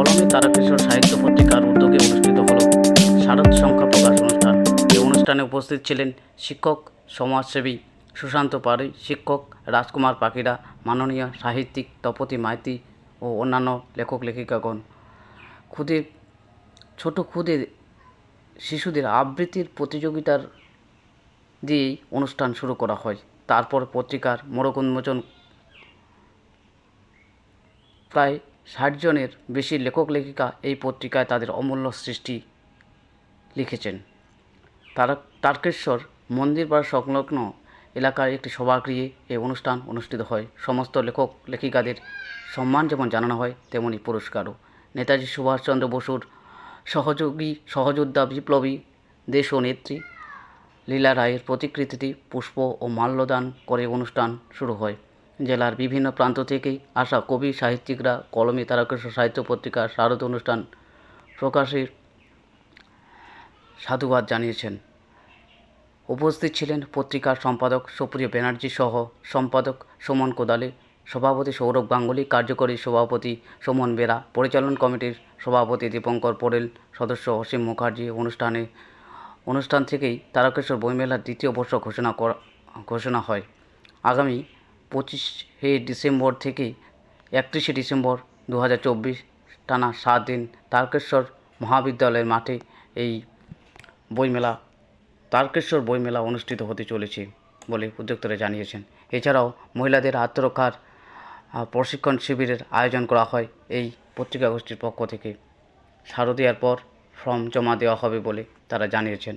কলমে তারকেশ্বর সাহিত্য পত্রিকার উদ্যোগে অনুষ্ঠিত হল শারদ সংখ্যা প্রকাশ অনুষ্ঠান। এই অনুষ্ঠানে উপস্থিত ছিলেন শিক্ষক, সমাজসেবী সুশান্ত পাড়ই শিক্ষক রাজকুমার পাখিরা, মাননীয় সাহিত্যিক তপতি মাইতি ও অন্যান্য লেখক লেখিকাগণ। খুদে, ছোট খুদে শিশুদের আবৃত্তির প্রতিযোগিতার দিয়েই অনুষ্ঠান শুরু করা হয়। তারপর পত্রিকার মোড়ক উন্মোচন প্রায় ষাট জনের বেশি লেখক লেখিকা এই পত্রিকায় তাদের অমূল্য সৃষ্টি লিখেছেন। তারা তারকেশ্বর মন্দির বা সংলগ্ন এলাকার একটি সভাগৃহে এই অনুষ্ঠান অনুষ্ঠিত হয়। সমস্ত লেখক লেখিকাদের সম্মান যেমন জানানো হয়, তেমনি পুরস্কারও। নেতাজি সুভাষচন্দ্র বসুর সহযোগী, সহযোদ্ধা, বিপ্লবী, দেশ ও নেত্রী লীলা রায়ের প্রতিকৃতিতে পুষ্প ও মাল্যদান করে অনুষ্ঠান শুরু হয়। জেলার বিভিন্ন প্রান্ত থেকেই আসা কবি, সাহিত্যিকরা, কলমে তারকেশ্বর সাহিত্য পত্রিকার শারদ অনুষ্ঠান প্রকাশের সাধুবাদ জানিয়েছেন। উপস্থিত ছিলেন পত্রিকার সম্পাদক সুপ্রিয় ব্যানার্জি সহ সম্পাদক সুমন কোদালে, সভাপতি সৌরভ গাঙ্গুলি, কার্যকরী সভাপতি সুমন বেরা, পরিচালন কমিটির সভাপতি দীপঙ্কর পোড়েল, সদস্য অসীম মুখার্জি। অনুষ্ঠানে, অনুষ্ঠান থেকেই তারকেশ্বর বইমেলার দ্বিতীয় বর্ষ ঘোষণা করা, ঘোষণা হয়। আগামী পঁচিশে ডিসেম্বর থেকে একত্রিশে ডিসেম্বর দু হাজার চব্বিশ টানা সাত দিন তারকেশ্বর মহাবিদ্যালয়ের মাঠে এই বইমেলা, তারকেশ্বর বইমেলা অনুষ্ঠিত হতে চলেছে বলে উদ্যোক্তারা জানিয়েছেন। এছাড়াও মহিলাদের আত্মরক্ষার প্রশিক্ষণ শিবিরের আয়োজন করা হয় এই পত্রিকা গোষ্ঠীর পক্ষ থেকে। শারদীয়ার পর ফর্ম জমা দেওয়া হবে বলে তারা জানিয়েছেন।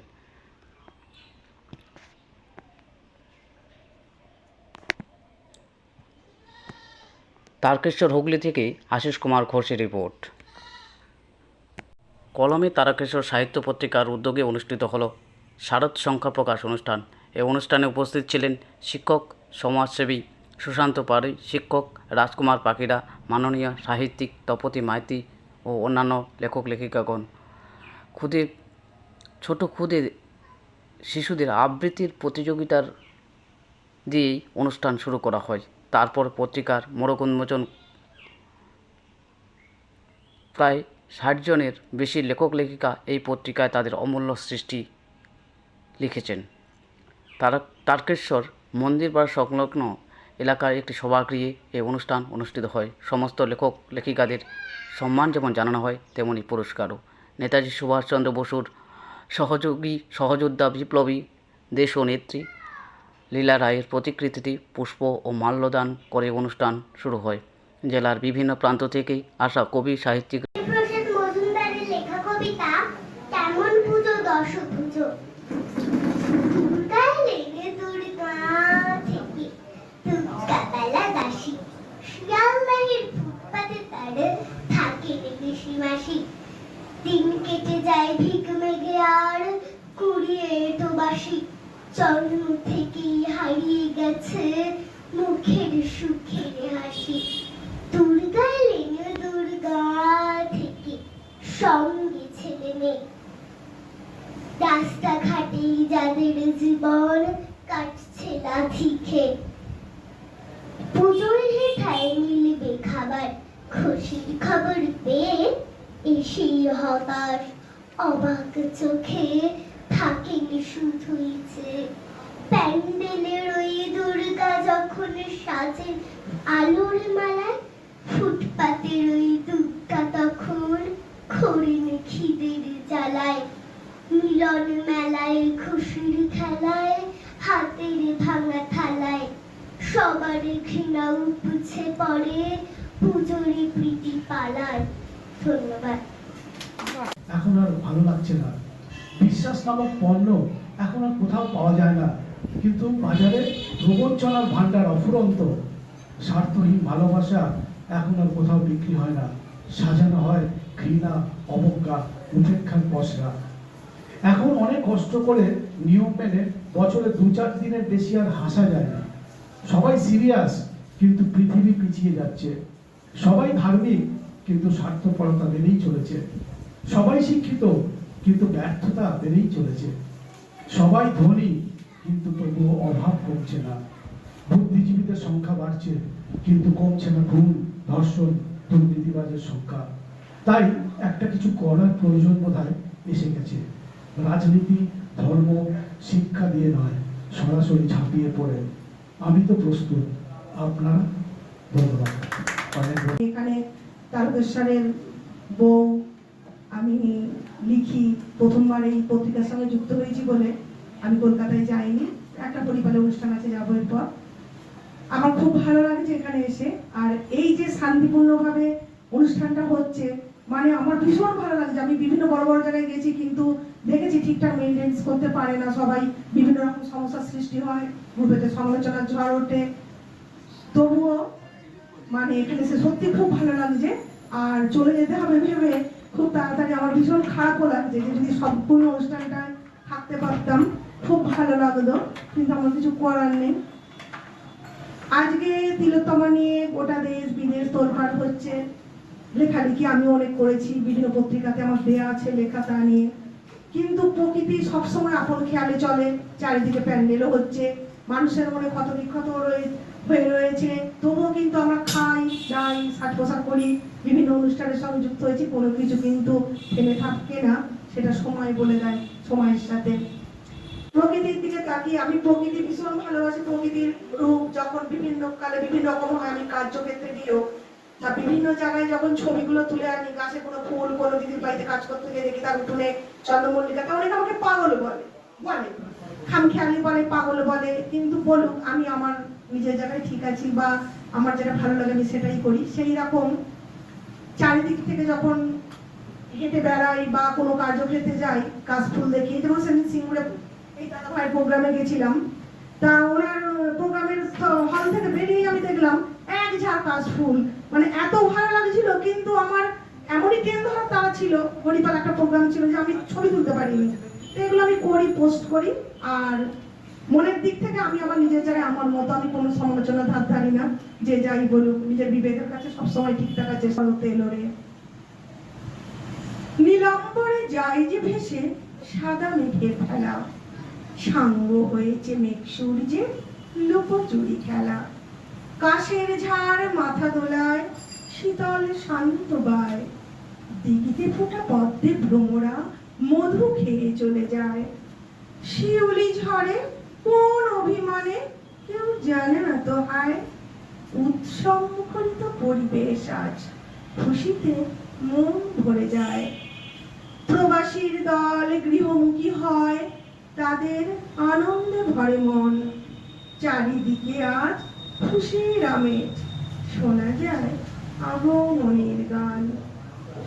তারকেশ্বর হুগলি থেকে আশিস কুমার ঘোষের রিপোর্ট। কলমে তারকেশ্বর সাহিত্য পত্রিকার উদ্যোগে অনুষ্ঠিত হল শারদ সংখ্যা প্রকাশ অনুষ্ঠান। এই অনুষ্ঠানে উপস্থিত ছিলেন শিক্ষক, সমাজসেবী সুশান্ত পাড়ই শিক্ষক রাজকুমার পাখিরা, মাননীয় সাহিত্যিক তপতি মাইতি ও অন্যান্য লেখক লেখিকাগণ। খুদে, ছোট খুদে শিশুদের আবৃত্তির প্রতিযোগিতার দিয়েই অনুষ্ঠান শুরু করা হয়। তারপর পত্রিকার মোড়ক উন্মোচন প্রায় ষাট জনের বেশি লেখক লেখিকা এই পত্রিকায় তাদের অমূল্য সৃষ্টি লিখেছেন। তারা তারকেশ্বর মন্দির বা সংলগ্ন এলাকার একটি সভাগৃহে এই অনুষ্ঠান অনুষ্ঠিত হয়। সমস্ত লেখক লেখিকাদের সম্মান যেমন জানানো হয়, তেমনি পুরস্কারও। নেতাজি সুভাষচন্দ্র বসুর সহযোগী, সহযোদ্ধা, বিপ্লবী দেশ ও নেত্রী লীলা রায়ের প্রতিকৃতিতে পুষ্প ও মাল্যদান করে অনুষ্ঠান শুরু হয়। জেলার বিভিন্ন প্রান্ত থেকেই আসা কবি সাহিত্যিক থেকে থাকে দিন কেটে যায় ভিক মেঘে আর কুড়িয়ে তো বাসি। জন্ম থেকেই হারিয়ে গেছে মুখের সুখের হাসি। দুর্গা এলেন দুর্গা থেকে, সঙ্গে ছেলে মেয়ে। যাদের জীবন কাটছে লাথি খেয়ে পুজোর হেঠায় মিলবে খাবার, খুশির খবর পেয়ে এসেই হতাশ, অবাক চোখে থাকেন শুধুই যে প্যান্ডেলের ওই দুর্গা যখন সাজেন আলোর মালায়, ফুটপাতের ওই দুধটা তখন খড়িন খিদের জ্বালায়, মিলন মেলায়, খুশির খেলায়, হাতের ভাঙা থালায়। সবার ঘৃণা উপছে পড়ে পুজোরে প্রীতি পালায়। ধন্যবাদ। এখন আর ভালো লাগছে না। বিশ্বাস নামক পণ্য এখন আর কোথাও পাওয়া যায় না। কিন্তু বাজারে প্রবঞ্চনার ভান্ডার অফুরন্ত। স্বার্থহীন ভালোবাসা এখন আর কোথাও বিক্রি হয় না। সাজানো হয় ঘৃণা, অবজ্ঞা উপেক্ষার পশরা এখন অনেক কষ্ট করে নিয়ম মেনে বছরে দু চার দিনের বেশি আর হাসা যায় না। সবাই সিরিয়াস কিন্তু পৃথিবী পিছিয়ে যাচ্ছে। সবাই ধার্মিক, কিন্তু স্বার্থপরতা বেড়েই চলেছে। সবাই শিক্ষিত, কিন্তু ব্যর্থতা বেড়েই চলেছে। সবাই ধনী, কিন্তু তবুও অভাব কমছে না। বুদ্ধিজীবীদের সংখ্যা বাড়ছে, কিন্তু কমছে না খুন ধর্ষণ, দুর্নীতিবাজের সংখ্যা। তাই একটা কিছু করার প্রয়োজন বোধ এসে গেছে। রাজনীতি, ধর্ম, শিক্ষা দিয়ে নয়, সরাসরি ঝাঁপিয়ে পড়ে। আমি তো প্রস্তুত। আপনারা? ধন্যবাদ। এখানে তারকেশ্বরের বউ আমি লিখি, প্রথমবার এই পত্রিকার সঙ্গে যুক্ত হয়েছি বলে আমি কলকাতায় যাইনি। একটা পরিবারের অনুষ্ঠান আছে, যাব এরপর। আমার খুব ভালো লাগছে এখানে এসে। আর এই যে শান্তিপূর্ণভাবে অনুষ্ঠানটা হচ্ছে মানে আমার ভীষণ ভালো লাগছে। আমি বিভিন্ন বড় বড় জায়গায় গেছি, কিন্তু দেখেছি ঠিকঠাক মেনটেন্স করতে পারে না সবাই। বিভিন্ন রকম সমস্যার সৃষ্টি হয়, গ্রুপেতে সমালোচনার ঝড় ওঠে। তবুও মানে এখানে সত্যি খুব ভালো লাগছে। আর চলে যেতে হবে ভেবে খুব তাড়াতাড়ি আমার ভীষণ খারাপও লাগছে যে যদি সম্পূর্ণ অনুষ্ঠানটা থাকতে পারতাম, খুব ভালো লাগতো কিন্তু আমার কিছু করার নেই। আজকে তিলোত্তমা নিয়ে গোটা দেশ, বিদেশ তোলপাড় হচ্ছে। লেখালেখি আমি অনেক করেছি, বিভিন্ন পত্রিকাতে আমার দেয়া আছে লেখা তা নিয়ে। কিন্তু প্রকৃতি সবসময় আপন খেয়ালে চলে, চারিদিকে প্যান্ডেলও হচ্ছে। মানুষের মনে ক্ষত বিক্ষত রয়ে হয়ে রয়েছে। তবুও কিন্তু আমরা খাই, যাই সাজ পোশাক করি, বিভিন্ন অনুষ্ঠানের সঙ্গে যুক্ত হয়েছি, কোনো কিছু কিন্তু থেমে থাকে না, সেটা সময় বলে দেয়, সময়ের সাথে। প্রকৃতির দিকে তাকিয়ে আমি প্রকৃতি ভীষণ ভালোবাসি, প্রকৃতির রূপ যখন বিভিন্ন কালে বিভিন্ন রকম হয় আমি কার্যক্ষেত্রে গিয়েও, তা বিভিন্ন জায়গায় যখন ছবিগুলো তুলে আনি, গাছে কোনো ফুল, কোনো দিদির বাড়িতে কাজ করতে গিয়ে দেখি তার উঠোনে চন্দ্রমল্লিকা, তা অনেকে আমাকে পাগল বলে বলে। খামখেয়ালি বলে, পাগল বলে। কিন্তু বলুক আমি আমার নিজের জায়গায় ঠিক আছি বা আমার যেটা ভালো লাগে আমি সেটাই করি। সেই রকম চারিদিক থেকে যখন হেঁটে বেড়াই বা কোনো কার্যক্ষেত্রে যাই কাশ ফুল দেখি যেমন সেদিন সিঙ্গুরে এই দাদা ভাইয়ের প্রোগ্রামে গেছিলাম। তা ওনার প্রোগ্রামের হল থেকে বেরিয়ে আমি দেখলাম এক ঝাড় কাশ ফুল। মানে এত ভালো লাগছিল, কিন্তু আমার এমনই কেন্দ্র হাত তারা ছিল, হরিপাল একটা প্রোগ্রাম ছিল যে আমি ছবি তুলতে পারিনি। এগুলো আমি করি পোস্ট করি, আর মনের দিক থেকে আমি আমার নিজের জায়গায় আমার মতো, আমি কোনো সমালোচনা ধার ধারি না, যে যাই বলুক, নিজের বিবেকের কাছে সবসময় ঠিকঠাক আছে সরতে এলোরে নীলাম্বরে যাই যে ভেসে, সাদা মেঘের ফেলা সাঙ্গ হয়েছে মেঘ সূর্যে, লুকোচুরি খেলা। কাশের ঝাড় মাথা দোলায়, শীতল শান্ত বায়। দিঘিতে ফোটা পদ্মে ভ্রমরা, মধু খেয়ে চলে যায়। শিউলি ঝড়ে কোন অভিমানে কেউ জানে না তো হায় উৎসব মুখরিত পরিবেশ আজ খুশিতে মন ভরে যায়। প্রবাসীর দল গৃহমুখী হয়, তাদের আনন্দে ভরে মন। চারিদিকে আজ খুশির আমেজ, শোনা যায় আগমনের গান।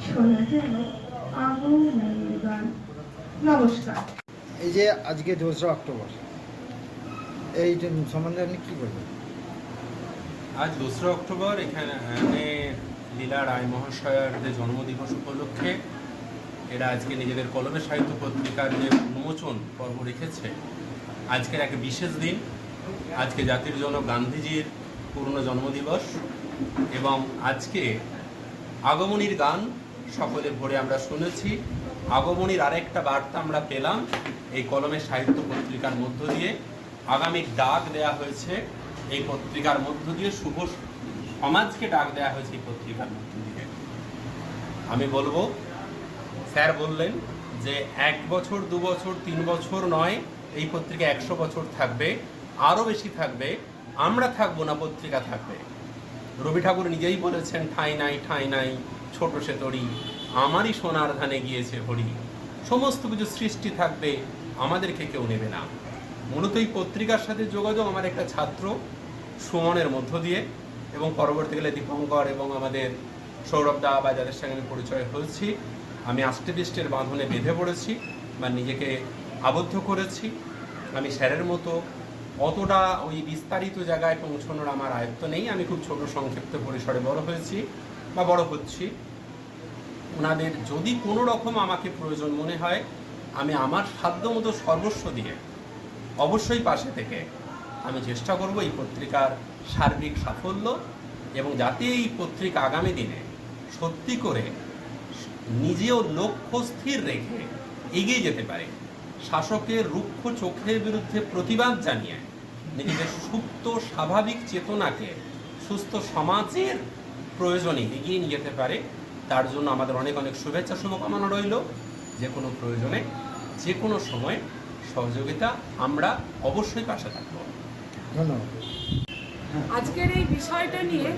শোনা যায় আগমনের গান। নমস্কার। এই যে আজকে দোসরা অক্টোবর। এই সম্বন্ধে আপনি কি বলবেন? আজ দোসরা অক্টোবর, এখানে লীলা রায় মহাশয়ের যে জন্মদিবস উপলক্ষে এরা আজকে নিজেদের কলমে সাহিত্য পত্রিকার যে উন্মোচন পর্ব রেখেছে, আজকের এক বিশেষ দিন। আজকে জাতির জনক গান্ধীজির পূর্ণ জন্মদিবস এবং আজকে আগমনীর গান সকলে ভরে আমরা শুনেছি। আগমনীর আরেকটা বার্তা আমরা পেলাম এই কলমে সাহিত্য পত্রিকার মধ্য দিয়ে। আগামী ডাক দেয়া হয়েছে এই পত্রিকার মধ্য দিয়ে, শুভ সমাজকে ডাক দেয়া হয়েছে এই পত্রিকার মধ্য দিয়ে। আমি বলব, স্যার বললেন যে এক বছর, দু বছর, তিন বছর নয়, এই পত্রিকা একশো বছর থাকবে, আরও বেশি থাকবে, আমরা থাকব না, পত্রিকা থাকবে। রবি ঠাকুর নিজেই বলেছেন, ঠাঁই নাই ঠাঁই নাই, ছোট সে তরি, আমারই সোনার ধানে গিয়েছে হরি সমস্ত কিছু সৃষ্টি থাকবে, আমাদেরকে কেউ নেবে না। মূলত এই পত্রিকার সাথে যোগাযোগ আমার একটা ছাত্র, সুমনের মধ্য দিয়ে এবং পরবর্তীকালে দীপঙ্কর এবং আমাদের সৌরভ দা বা যাদের সঙ্গে আমি পরিচয় হয়েছি, আমি আষ্টেপৃষ্টের বাঁধনে বেঁধে পড়েছি বা নিজেকে আবদ্ধ করেছি। আমি স্যারের মতো অতটা ওই বিস্তারিত জায়গায় পৌঁছানোর আমার আয়ত্ত নেই। আমি খুব ছোট সংক্ষিপ্ত পরিসরে বড় হয়েছি বা বড় হচ্ছি। ওনাদের যদি কোনো রকম আমাকে প্রয়োজন মনে হয়, আমি আমার সাধ্য মতো সর্বস্ব দিয়ে অবশ্যই পাশে থেকে আমি চেষ্টা করব এই পত্রিকার সার্বিক সাফল্য এবং যাতে এই পত্রিকা আগামী দিনে সত্যি করে নিজেও লক্ষ্য স্থির রেখে এগিয়ে যেতে পারে। শাসকের রুক্ষ চোখের বিরুদ্ধে প্রতিবাদ জানিয়ে নিজেদের সুপ্ত, স্বাভাবিক চেতনাকে সুস্থ সমাজের প্রয়োজনে এগিয়ে নিয়ে যেতে পারে। তার জন্য আমাদের অনেক অনেক শুভেচ্ছা, শুভকামনা রইল। যে কোনো প্রয়োজনে, যে কোনো সময় সহযোগিতা আমরা অবশ্যই পাশে থাকব। ধন্যবাদ। আজকের এই বিষয়টা নিয়ে